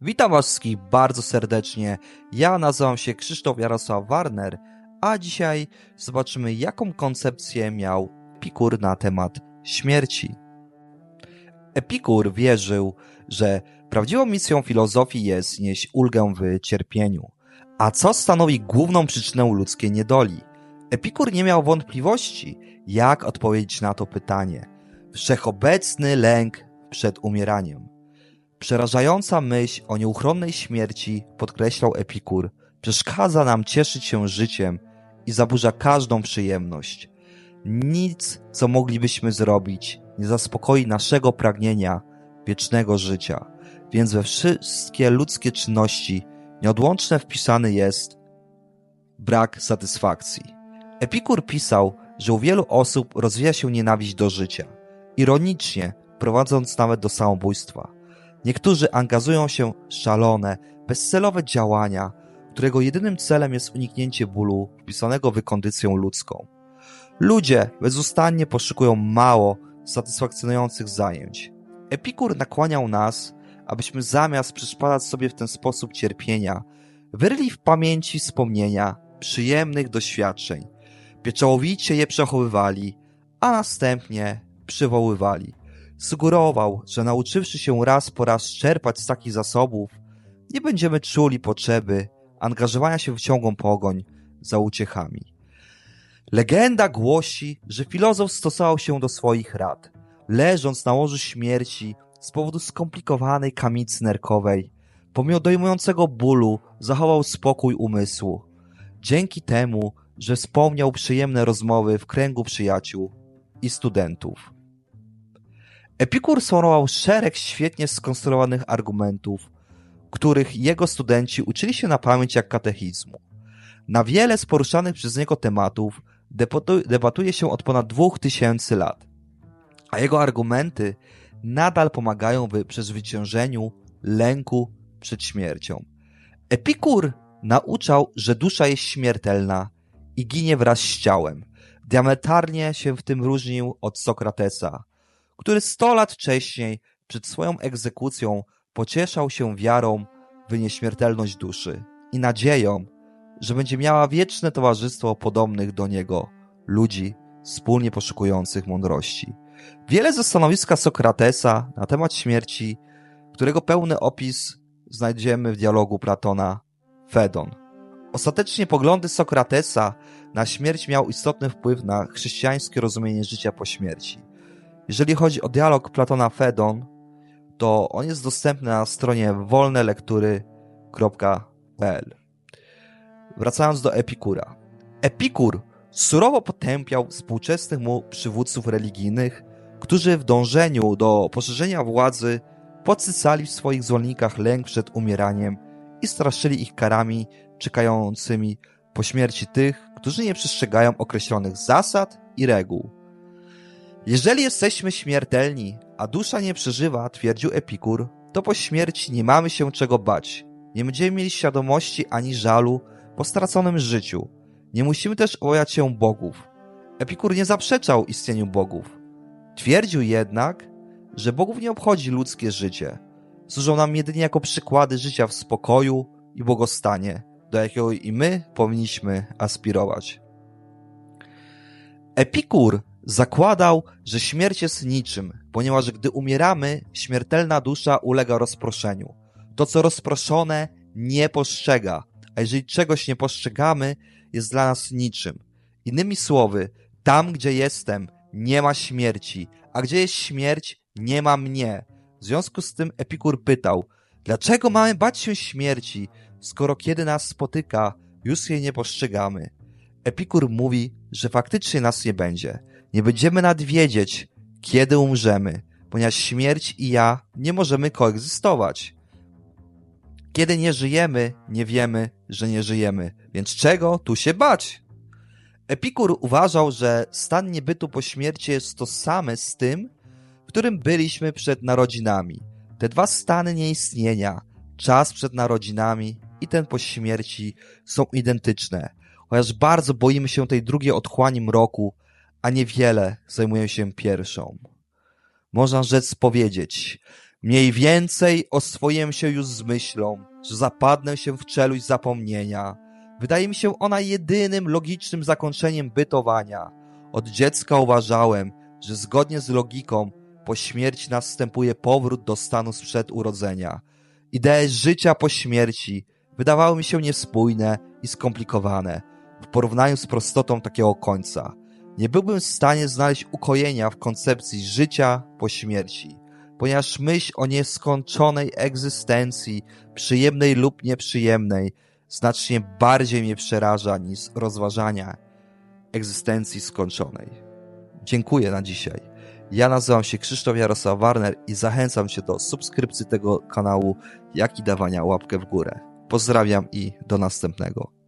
Witam Was wszystkich bardzo serdecznie. Ja nazywam się Krzysztof Jarosław Warner, a dzisiaj zobaczymy, jaką koncepcję miał Epikur na temat śmierci. Epikur wierzył, że prawdziwą misją filozofii jest nieść ulgę w cierpieniu. A co stanowi główną przyczynę ludzkiej niedoli? Epikur nie miał wątpliwości, jak odpowiedzieć na to pytanie. Wszechobecny lęk przed umieraniem. Przerażająca myśl o nieuchronnej śmierci, podkreślał Epikur, przeszkadza nam cieszyć się życiem i zaburza każdą przyjemność. Nic, co moglibyśmy zrobić, nie zaspokoi naszego pragnienia wiecznego życia, więc we wszystkie ludzkie czynności nieodłączne wpisany jest brak satysfakcji. Epikur pisał, że u wielu osób rozwija się nienawiść do życia, ironicznie prowadząc nawet do samobójstwa. Niektórzy angażują się w szalone, bezcelowe działania, którego jedynym celem jest uniknięcie bólu wpisanego w kondycję ludzką. Ludzie bezustannie poszukują mało satysfakcjonujących zajęć. Epikur nakłaniał nas, abyśmy zamiast przyszpadać sobie w ten sposób cierpienia, wyryli w pamięci wspomnienia przyjemnych doświadczeń, pieczołowicie je przechowywali, a następnie przywoływali. Sugerował, że nauczywszy się raz po raz czerpać z takich zasobów, nie będziemy czuli potrzeby angażowania się w ciągłą pogoń za uciechami. Legenda głosi, że filozof stosował się do swoich rad. Leżąc na łożu śmierci z powodu skomplikowanej kamicy nerkowej, pomimo dojmującego bólu, zachował spokój umysłu. Dzięki temu, że wspomniał przyjemne rozmowy w kręgu przyjaciół i studentów. Epikur sformułował szereg świetnie skonstruowanych argumentów, których jego studenci uczyli się na pamięć jak katechizmu. Na wiele z poruszanych przez niego tematów debatuje się od ponad dwóch tysięcy lat, a jego argumenty nadal pomagają w przezwyciężeniu lęku przed śmiercią. Epikur nauczał, że dusza jest śmiertelna i ginie wraz z ciałem. Diametralnie się w tym różnił od Sokratesa, który sto lat wcześniej, przed swoją egzekucją, pocieszał się wiarą w nieśmiertelność duszy i nadzieją, że będzie miała wieczne towarzystwo podobnych do niego ludzi wspólnie poszukujących mądrości. Wiele ze stanowiska Sokratesa na temat śmierci, którego pełny opis znajdziemy w dialogu Platona Fedon. Ostatecznie poglądy Sokratesa na śmierć miał istotny wpływ na chrześcijańskie rozumienie życia po śmierci. Jeżeli chodzi o dialog Platona Fedon, to on jest dostępny na stronie wolnelektury.pl. Wracając do Epikura. Epikur surowo potępiał współczesnych mu przywódców religijnych, którzy w dążeniu do poszerzenia władzy podsycali w swoich zwolennikach lęk przed umieraniem i straszyli ich karami czekającymi po śmierci tych, którzy nie przestrzegają określonych zasad i reguł. Jeżeli jesteśmy śmiertelni, a dusza nie przeżywa, twierdził Epikur, to po śmierci nie mamy się czego bać. Nie będziemy mieli świadomości ani żalu po straconym życiu. Nie musimy też obawiać się bogów. Epikur nie zaprzeczał istnieniu bogów. Twierdził jednak, że bogów nie obchodzi ludzkie życie. Służą nam jedynie jako przykłady życia w spokoju i błogostanie, do jakiego i my powinniśmy aspirować. Epikur zakładał, że śmierć jest niczym, ponieważ gdy umieramy, śmiertelna dusza ulega rozproszeniu. To, co rozproszone, nie postrzega, a jeżeli czegoś nie postrzegamy, jest dla nas niczym. Innymi słowy, tam, gdzie jestem, nie ma śmierci, a gdzie jest śmierć, nie ma mnie. W związku z tym Epikur pytał, dlaczego mamy bać się śmierci, skoro kiedy nas spotyka, już jej nie postrzegamy? Epikur mówi, że faktycznie nas nie będzie. Nie będziemy nawet wiedzieć, kiedy umrzemy, ponieważ śmierć i ja nie możemy koegzystować. Kiedy nie żyjemy, nie wiemy, że nie żyjemy, więc czego tu się bać? Epikur uważał, że stan niebytu po śmierci jest to same z tym, w którym byliśmy przed narodzinami. Te dwa stany nieistnienia, czas przed narodzinami i ten po śmierci, są identyczne, chociaż bardzo boimy się tej drugiej otchłani mroku, a niewiele zajmują się pierwszą. Można rzec powiedzieć, Mniej więcej oswoiłem się już z myślą, że zapadnę się w czeluść zapomnienia. Wydaje mi się ona jedynym logicznym zakończeniem bytowania. Od dziecka uważałem, że zgodnie z logiką po śmierci następuje powrót do stanu sprzed urodzenia. Idee życia po śmierci wydawały mi się niespójne i skomplikowane w porównaniu z prostotą takiego końca. Nie byłbym w stanie znaleźć ukojenia w koncepcji życia po śmierci, ponieważ myśl o nieskończonej egzystencji, przyjemnej lub nieprzyjemnej, znacznie bardziej mnie przeraża niż rozważania egzystencji skończonej. Dziękuję na dzisiaj. Ja nazywam się Krzysztof Jarosław Warner i zachęcam Cię do subskrypcji tego kanału, jak i dawania łapkę w górę. Pozdrawiam i do następnego.